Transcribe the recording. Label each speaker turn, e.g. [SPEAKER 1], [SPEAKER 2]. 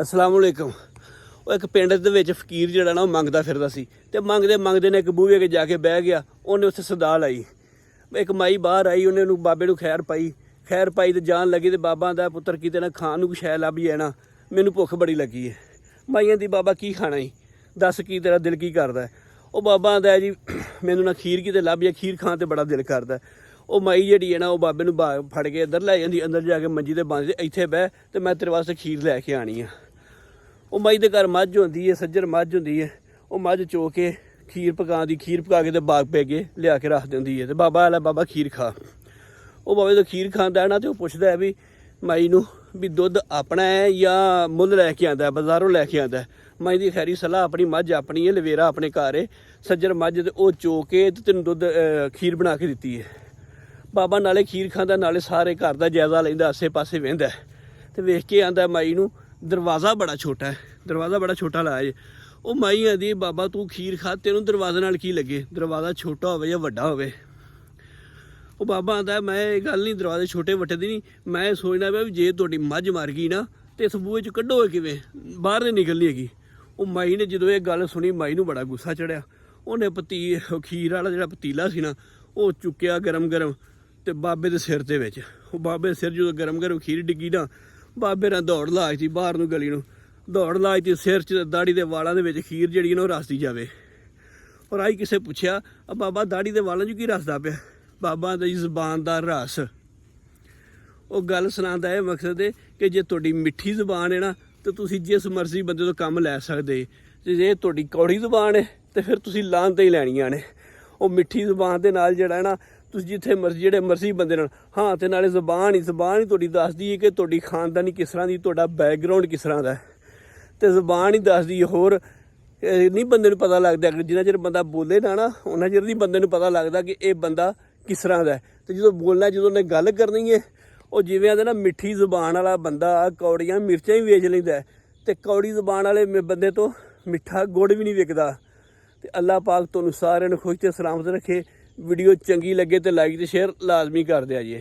[SPEAKER 1] ਅਸਲਾਮ ਵਾਲੇਕਮ ਉਹ ਇੱਕ ਪਿੰਡ ਦੇ ਵਿੱਚ ਫਕੀਰ ਜਿਹੜਾ ਨਾ, ਉਹ ਮੰਗਦਾ ਫਿਰਦਾ ਸੀ। ਤੇ ਮੰਗਦੇ ਮੰਗਦੇ ਨੇ ਇੱਕ ਬੂਹੇ ਕੇ ਜਾ ਕੇ ਬਹਿ ਗਿਆ। ਉਹਨੇ ਉੱਥੇ ਸਦਾ ਲਾਈ। ਇੱਕ ਮਾਈ ਬਾਹਰ ਆਈ, ਉਹਨੇ ਉਹਨੂੰ ਬਾਬੇ ਨੂੰ ਖੈਰ ਪਾਈ। ਖੈਰ ਪਾਈ ਤੇ ਜਾਣ ਲੱਗੀ ਤੇ ਬਾਬਾ ਦਾ ਪੁੱਤਰ ਕਿਤੇ ਨਾ ਖਾਣ ਨੂੰ ਕੁਛ ਹੈ ਲੱਭ ਜਾਣਾ ਮੈਨੂੰ ਭੁੱਖ ਬੜੀ ਲੱਗੀ ਹੈ ਮਾਈਆਂ ਦੀ, ਬਾਬਾ ਕੀ ਖਾਣਾ ਈ? ਦੱਸ ਕੀ ਤੇਰਾ ਦਿਲ ਕੀ ਕਰਦਾ ਉਹ ਬਾਬਾ ਆਂਦਾ ਜੀ, ਮੈਨੂੰ ਨਾ ਖੀਰ ਕਿਤੇ ਲੱਭ ਜਾ ਖੀਰ ਖਾਣ ਤੇ ਬੜਾ ਦਿਲ ਕਰਦਾ ਉਹ ਮਾਈ ਜਿਹੜੀ ਹੈ ਨਾ, ਉਹ ਬਾਬੇ ਨੂੰ ਬਾ- ਫੜ ਕੇ ਅੰਦਰ ਲੈ ਜਾਂਦੀ, ਅੰਦਰ ਜਾ ਕੇ ਮੰਜੀ ਤੇ ਬੰਨ੍ਹਦੀ ਇੱਥੇ ਬਹਿ ਤੇ ਮੈਂ ਤੇਰੇ ਵਾਸਤੇ ਖੀਰ ਲੈ ਕੇ ਆਣੀ ਆ। ਉਹ ਮਾਈ ਦੇ ਘਰ ਮੱਝ ਹੁੰਦੀ ਹੈ, ਸੱਜਰ ਮੱਝ ਹੁੰਦੀ ਹੈ, ਉਹ ਮੱਝ ਚੋ ਕੇ ਖੀਰ ਪਕਾਉਣ ਦੀ, ਖੀਰ ਪਕਾ ਕੇ ਤੇ ਬਾਗ ਪੈ ਕੇ ਲਿਆ ਕੇ ਰੱਖ ਦਿੰਦੀ ਹੈ ਤੇ ਬਾਬਾ ਆਲਾ ਬਾਬਾ ਖੀਰ ਖਾ। ਉਹ ਬਾਬੇ ਤੋਂ ਖੀਰ ਖਾਂਦਾ ਹੈ ਨਾ ਤੇ ਉਹ ਪੁੱਛਦਾ ਹੈ ਵੀ ਮਾਈ ਨੂੰ ਵੀ ਦੁੱਧ ਆਪਣਾ ਹੈ ਜਾਂ ਮੁੱਲ ਲੈ ਕੇ ਆਂਦਾ ਹੈ, ਬਾਜ਼ਾਰੋਂ ਲੈ ਕੇ ਆਂਦਾ ਮਾਈ ਦੀ ਖੈਰੀ ਸਲਾਹ ਆਪਣੀ ਮੱਝ ਆਪਣੀ ਹੈ, ਲਵੇਰਾ ਆਪਣੇ ਘਰ ਹੈ। ਸੱਜਰ ਮੱਝ ਤੇ ਉਹ ਚੋ ਕੇ ਤੇ ਤੈਨੂੰ ਦੁੱਧ ਖੀਰ ਬਣਾ ਕੇ ਦਿੱਤੀ ਹੈ। ਬਾਬਾ ਨਾਲੇ ਖੀਰ ਖਾਂਦਾ, ਨਾਲੇ ਸਾਰੇ ਘਰ ਦਾ ਜਾਇਜ਼ਾ ਲੈਂਦਾ, ਆਸੇ-ਪਾਸੇ ਵੇਂਦਾ ਤੇ ਵੇਖ ਕੇ ਆਂਦਾ ਮਾਈ ਨੂੰ, ਦਰਵਾਜ਼ਾ ਬੜਾ ਛੋਟਾ ਹੈ, ਦਰਵਾਜ਼ਾ ਬੜਾ ਛੋਟਾ ਲਾਇਆ ਜੇ। ਉਹ ਮਾਈ ਆਂਦੀ, ਬਾਬਾ, ਤੂੰ ਖੀਰ ਖਾ, ਤੈਨੂੰ ਦਰਵਾਜ਼ੇ ਨਾਲ ਕੀ ਲੱਗੇ? ਦਰਵਾਜ਼ਾ ਛੋਟਾ ਹੋਵੇ ਜਾਂ ਵੱਡਾ ਹੋਵੇ? ਉਹ ਬਾਬਾ ਆਂਦਾ, ਮੈਂ ਇਹ ਗੱਲ ਨਹੀਂ, ਦਰਵਾਜ਼ੇ ਛੋਟੇ ਵੱਟੇ ਦੀ ਨਹੀਂ। ਮੈਂ ਇਹ ਸੋਚਦਾ ਪਿਆ ਵੀ ਜੇ ਤੁਹਾਡੀ ਮੱਝ ਮਰ ਗਈ ਨਾ, ਤੇ ਇਸ ਬੂਹੇ ਚ ਕੱਢੋ ਕਿਵੇਂ? ਬਾਹਰ ਨਹੀਂ ਨਿਕਲਣੀ ਹੈਗੀ। ਉਹ ਮਾਈ ਨੇ ਜਦੋਂ ਇਹ ਗੱਲ ਸੁਣੀ, ਮਾਈ ਨੂੰ ਬੜਾ ਗੁੱਸਾ ਚੜਿਆ। ਉਹਨੇ ਪਤੀ, ਖੀਰ ਵਾਲਾ ਜਿਹੜਾ ਪਤੀਲਾ ਸੀ ਨਾ, ਉਹ ਚੁੱਕਿਆ ਗਰਮ ਗਰਮ ਤੇ ਬਾਬੇ ਦੇ ਸਿਰ ਦੇ ਵਿੱਚ। ਉਹ ਬਾਬੇ ਦੇ ਸਿਰ ਜਦੋਂ ਗਰਮ ਗਰਮ ਖੀਰ ਡਿੱਗੀ ਨਾ, ਬਾਬੇ ਨਾਲ ਦੌੜ ਲਾਈ ਬਾਹਰ ਨੂੰ ਗਲੀ ਨੂੰ। ਦੌੜ ਲਾਈ ਤੇ ਸਿਰ 'ਚ ਦਾੜੀ ਦੇ ਵਾਲਾਂ ਦੇ ਵਿੱਚ ਖੀਰ ਜਿਹੜੀ ਨਾ ਉਹ ਰਸਦੀ ਜਾਵੇ। ਔਰ ਆਈ ਕਿਸੇ ਪੁੱਛਿਆ, ਆ ਬਾਬਾ, ਦਾੜੀ ਦੇ ਵਾਲਾਂ 'ਚ ਕੀ ਰਸਦਾ ਪਿਆ? ਬਾਬਾ ਦੀ ਜ਼ੁਬਾਨ ਦਾ ਰਸ। ਉਹ ਗੱਲ ਸੁਣਾਉਂਦਾ ਇਹ ਮਕਸਦ ਹੈ ਕਿ ਜੇ ਤੁਹਾਡੀ ਮਿੱਠੀ ਜ਼ੁਬਾਨ ਹੈ ਨਾ, ਤੇ ਤੁਸੀਂ ਜਿਸ ਮਰਜ਼ੀ ਬੰਦੇ ਤੋਂ ਕੰਮ ਲੈ ਸਕਦੇ ਤੇ ਜੇ ਤੁਹਾਡੀ ਕੌੜੀ ਜ਼ੁਬਾਨ ਹੈ ਤੇ ਫਿਰ ਤੁਸੀਂ ਲਾਂਤ ਹੀ ਲੈਣੀਆਂ ਨੇ। ਉਹ ਮਿੱਠੀ ਜ਼ੁਬਾਨ ਦੇ ਨਾਲ ਜਿਹੜਾ ਹੈ ਨਾ ਤੁਸੀਂ ਜਿੱਥੇ ਮਰਜ਼ੀ, ਜਿਹੜੇ ਮਰਜ਼ੀ ਬੰਦੇ ਨਾਲ, ਹਾਂ, ਤੇ ਨਾਲੇ ਜ਼ਬਾਨ ਹੀ ਜ਼ਬਾਨ ਹੀ ਤੁਹਾਡੀ ਦੱਸਦੀ ਹੈ ਕਿ ਤੁਹਾਡੀ ਖਾਨਦਾਨੀ ਕਿਸ ਤਰ੍ਹਾਂ ਦੀ, ਤੁਹਾਡਾ ਬੈਕਗ੍ਰਾਉਂਡ ਕਿਸ ਤਰ੍ਹਾਂ ਦਾ ਹੈ। ਤੇ ਜ਼ੁਬਾਨ ਹੀ ਦੱਸਦੀ ਹੈ ਹੋਰ ਨਹੀਂ ਬੰਦੇ ਨੂੰ ਪਤਾ ਲੱਗਦਾ ਕਿ ਜਿੰਨਾ ਚਿਰ ਬੰਦਾ ਬੋਲੇ ਨਾ ਨਾ, ਉਹਨਾਂ ਚਿਰ ਨਹੀਂ ਬੰਦੇ ਨੂੰ ਪਤਾ ਲੱਗਦਾ ਕਿ ਇਹ ਬੰਦਾ ਕਿਸ ਤਰ੍ਹਾਂ ਦਾ ਹੈ। ਤੇ ਜਦੋਂ ਬੋਲਣਾ, ਜਦੋਂ ਉਹਨੇ ਗੱਲ ਕਰਨੀ ਹੈ ਉਹ ਜਿਵੇਂ ਆਂਦੇ ਨਾ, ਮਿੱਠੀ ਜ਼ੁਬਾਨ ਵਾਲਾ ਬੰਦਾ, ਕੌੜੀਆਂ ਮਿਰਚਾਂ ਹੀ ਵੇਚ ਲੈਂਦਾ ਹੈ। ਤੇ ਕੌੜੀ ਜ਼ੁਬਾਨ ਵਾਲੇ ਮ- ਬੰਦੇ ਤੋਂ ਮਿੱਠਾ ਗੁੜ ਵੀ ਨਹੀਂ ਵਿਕਦਾ। ਤੇ ਅੱਲਾਹ ਪਾਕ ਤੁਹਾਨੂੰ ਸਾਰਿਆਂ ਨੂੰ ਖੁਸ਼ ਤੇ ਸਲਾਮਤ ਰੱਖੇ। ਵੀਡੀਓ ਚੰਗੀ ਲੱਗੇ ਤੇ ਲਾਈਕ ਤੇ ਸ਼ੇਅਰ ਲਾਜ਼ਮੀ ਕਰ ਦਿਆ ਜੀ